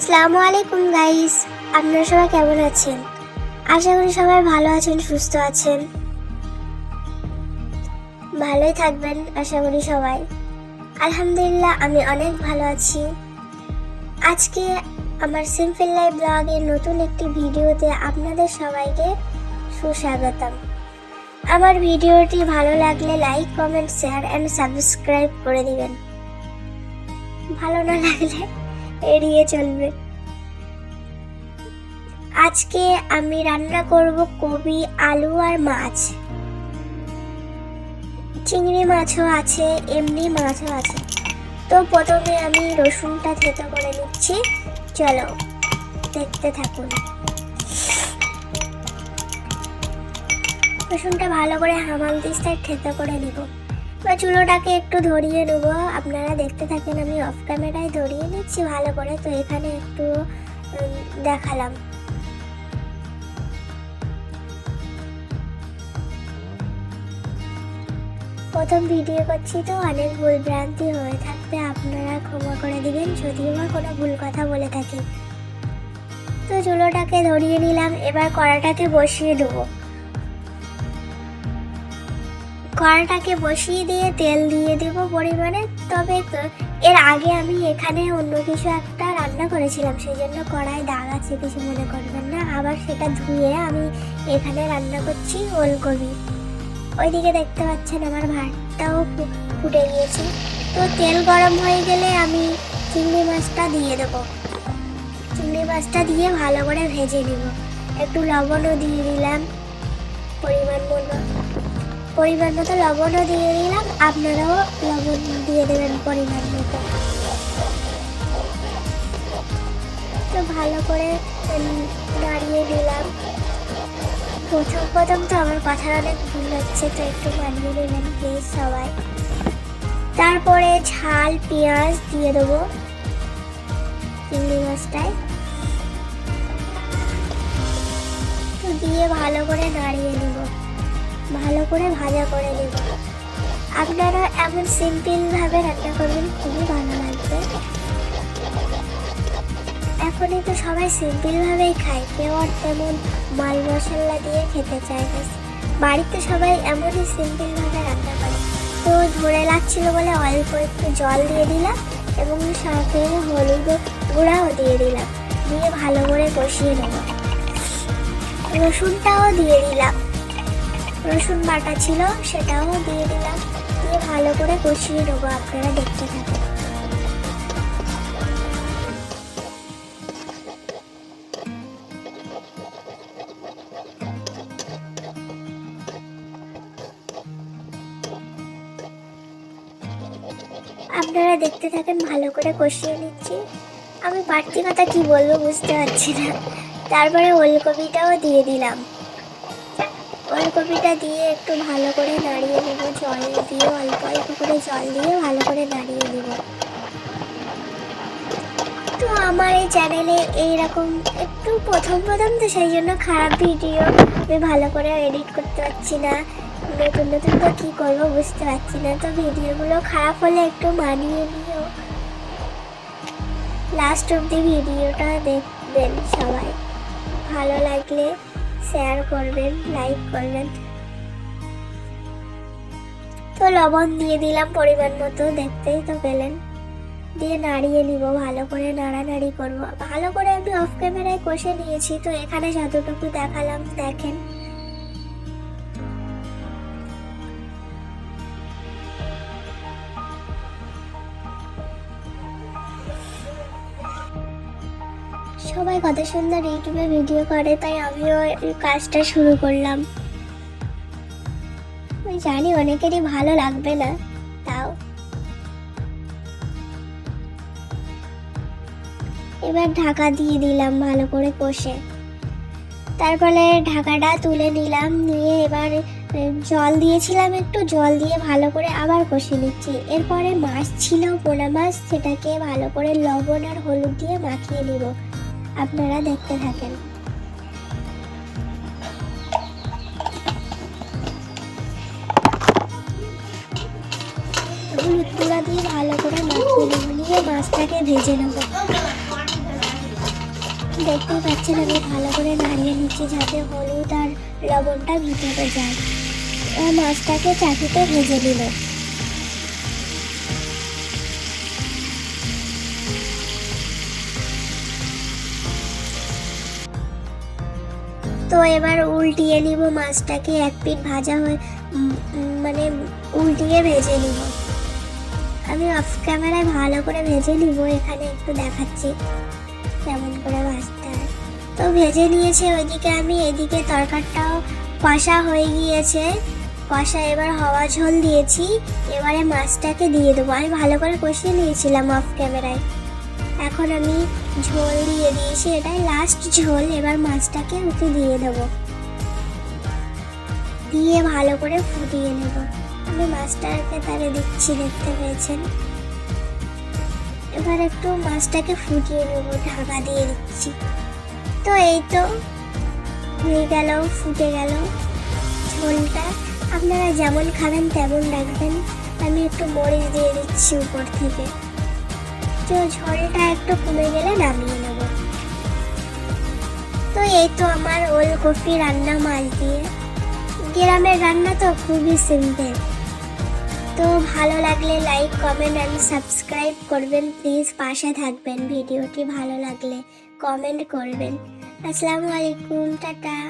আসসালামু আলাইকুম গাইস আপনারা সবাই কেমন আছেন? আশা করি সবাই ভালো আছেন, সুস্থ আছেন। ভালোই থাকবেন, আশা করি সবাই। আলহামদুলিল্লাহ, আমি অনেক ভালো আছি। আজকে আমার সিম্পল লাইফ ব্লগের নতুন একটি ভিডিওতে আপনাদের সবাইকে সুস্বাগতম। আমার ভিডিওটি ভালো লাগলে like comment share and subscribe করে দিবেন। ভালো না লাগলে এড়িয়ে চলবে। আজকে আমি রান্না করব কবি আলু আর মাছ। চিংড়ি মাছও আছে, এমনি মাছও আছে। তো প্রথমে আমি রসুনটা থেতো করে নিচ্ছি। চলো, দেখতে থাকুন। রসুনটা ভালো করে হামাল দিস্তায় থেতো করে নিব। বা চুলোটাকে একটু ধরিয়ে নেব। আপনারা দেখতে থাকেন, আমি অফ ক্যামেরায় ধরিয়ে নিচ্ছি, ভালো করে। তো এখানে একটু দেখালাম। প্রথম ভিডিও করছি তো, অনেক ভুল ভ্রান্তি হয়ে থাকবে, আপনারা ক্ষমা করে দিবেন, যদিও বা কোনো ভুল কথা বলে থাকি তো চুলোটাকে ধরিয়ে নিলাম, এবার কড়াটাকে বসিয়ে দেবো। কড়াটাকে বসিয়ে দিয়ে তেল দিয়ে দেব পরিমাণে। তবে এর আগে আমি এখানে অন্য কিছু একটা রান্না করেছিলাম সেই জন্য কড়াই দাগ আছে কিছু মনে করবেন না। আবার সেটা ধুয়ে আমি এখানে রান্না করছি ওলকপি। ওইদিকে দেখতে পাচ্ছেন আমার ভাতটাও ফুটে গিয়েছে। তো তেল গরম হয়ে গেলে আমি চিংড়ি মাছটা দিয়ে দেবো। চিংড়ি মাছটা দিয়ে ভালো করে ভেজে নিব। একটু লবণও দিয়ে দিলাম। পরিমাণ মতো। পরিমাণ মতো লবণও দিয়ে দিলাম। আপনারাও লবণ দিয়ে দেবেন পরিমাণ মতো। তো ভালো করে নাড়িয়ে দিলাম প্রথম প্রথম তো আমার কথার অনেক ভুল হচ্ছে, তো একটু মানিয়ে নেবেন প্লিজ সবাই। তারপরে ঝাল, পেঁয়াজ দিয়ে দেবো চিংড়ি মাছটায়। তো দিয়ে ভালো করে নাড়িয়ে নেব। ভালো করে ভাজা করে নেব। আপনারা এমন সিম্পল ভাবে রান্না করবেন, খুবই ভালো লাগবে। এখনই তো সবাই সিম্পল ভাবেই খায়, কেউ আর তেমন মাল মশলা দিয়ে খেতে চায় না। বাড়িতে সবাই এমনই সিম্পল ভাবে রান্না করে। তো ধরে লাগছিল বলে অল্প একটু জল দিয়ে দিলাম এবং সাথে হলুদ গুঁড়াও দিয়ে দিলাম। দিয়ে ভালো করে কষিয়ে নেব। রসুনটাও দিয়ে দিলাম। রসুন বাটা ছিল, সেটাও দিয়ে দিলাম। দিয়ে ভালো করে কষিয়ে নেব, আপনারা দেখতে থাকুন। আপনারা দেখতে থাকেন, ভালো করে কষিয়ে নিচ্ছি। আমি বাড়তি কথা কি বলব বুঝতে পারছি না। তারপরে ওলকপিটাও দিয়ে দিলাম। ওলকপিটা দিয়ে একটু ভালো করে নাড়িয়ে নেব। জল দিয়ে, অল্প অল্প করে জল দিয়ে ভালো করে নাড়িয়ে নেব। তো আমার এই চ্যানেলে এইরকম একটু প্রথম প্রথম তো সেই জন্য খারাপ ভিডিও আমি ভালো করে এডিট করতে পারছি না। নতুন নতুন তো কী করব বুঝতে পারছি না। তো ভিডিওগুলো খারাপ হলে একটু মানিয়ে নিও। লাস্ট অব্দি ভিডিওটা দেখবেন সবাই। ভালো লাগলে শেয়ার করবেন লাইক করবেন। তো লবণ দিয়ে দিলাম পরিমাণ মতো, দেখতেই তো পেলেন। দিয়ে নাড়িয়ে নিব, ভালো করে নাড়ানাড়ি করব। ভালো করে আমি অফ ক্যামেরায় কষে নিয়েছি, তো এখানে যতটুকু দেখালাম, দেখেন। সবাই কত সুন্দর ইউটিউবে ভিডিও করে, তাই আমিও কাজটা শুরু করলাম। জানি অনেকেরই ভালো লাগবে না, তাও। এবার ঢাকা দিয়ে দিলাম ভালো করে কষে। তারপরে ঢাকাটা তুলে নিলাম, নিয়ে এবার জল দিয়েছিলাম একটু, জল দিয়ে ভালো করে আবার কষে নিচ্ছি। এরপরে মাছ ছিল পোনা মাছ, সেটাকে ভালো করে লবণ আর হলুদ দিয়ে মাখিয়ে নিব। আপনারা দেখতে থাকেন। হলুদ দিয়ে ভালো করে নেব, নিয়ে মাছটাকে ভেজে নেব। দেখতেই পাচ্ছেন আমি ভালো করে নাড়িয়ে নিচ্ছি যাতে হলুদ আর লবণটা ভিতরে যায়। এবার মাছটাকে চাটুতে ভেজে নিল। এবার উল্টিয়ে নিব, মাছটাকে এক পিঠ ভাজা হয়ে মানে উল্টিয়ে ভেজে নিব। আমি অফ ক্যামেরায় ভালো করে ভেজে নিব, এখানে একটু দেখাচ্ছি কেমন করে ভাজতে হয়। তো ভেজে নিয়েছে, ওইদিকে আমি, এদিকে তরকারটাও কষা হয়ে গিয়েছে। কষা এবার হওয়া ঝোল দিয়েছি, এবারে মাছটাকে দিয়ে দেবো। আমি ভালো করে কষিয়ে নিয়েছিলাম অফ ক্যামেরায় এখন আমি ঝোল দিয়ে দিয়েছি, এটাই লাস্ট ঝোল, এবার মাছটাকে ওকে দিয়ে দেবো। দিয়ে ভালো করে ফুটিয়ে নেব। আমি মাছটাকে তারে দিচ্ছি, দেখতে পেয়েছেন? এবার একটু মাছটাকে ফুটিয়ে নেব, ঢাকা দিয়ে দিচ্ছি। তো এই তো হয়ে গেল, ফুটে গেল ঝোলটা। আপনারা যেমন খাবেন তেমন রাখবেন। আমি একটু মরিচ দিয়ে দিচ্ছি উপর থেকে। ঝোলটা একটু কমে গেলে নামিয়ে নেব। তো এই তো আমার ওলকপি রান্না মাছ দিয়ে। গ্রামের রান্না তো খুবই সিম্পল তো ভালো লাগলে লাইক কমেন্ট অ্যান্ড সাবস্ক্রাইব করবেন। প্লিজ পাশে থাকবেন। ভিডিওটি ভালো লাগলে কমেন্ট করবেন। আসসালামু আলাইকুম, টাটা।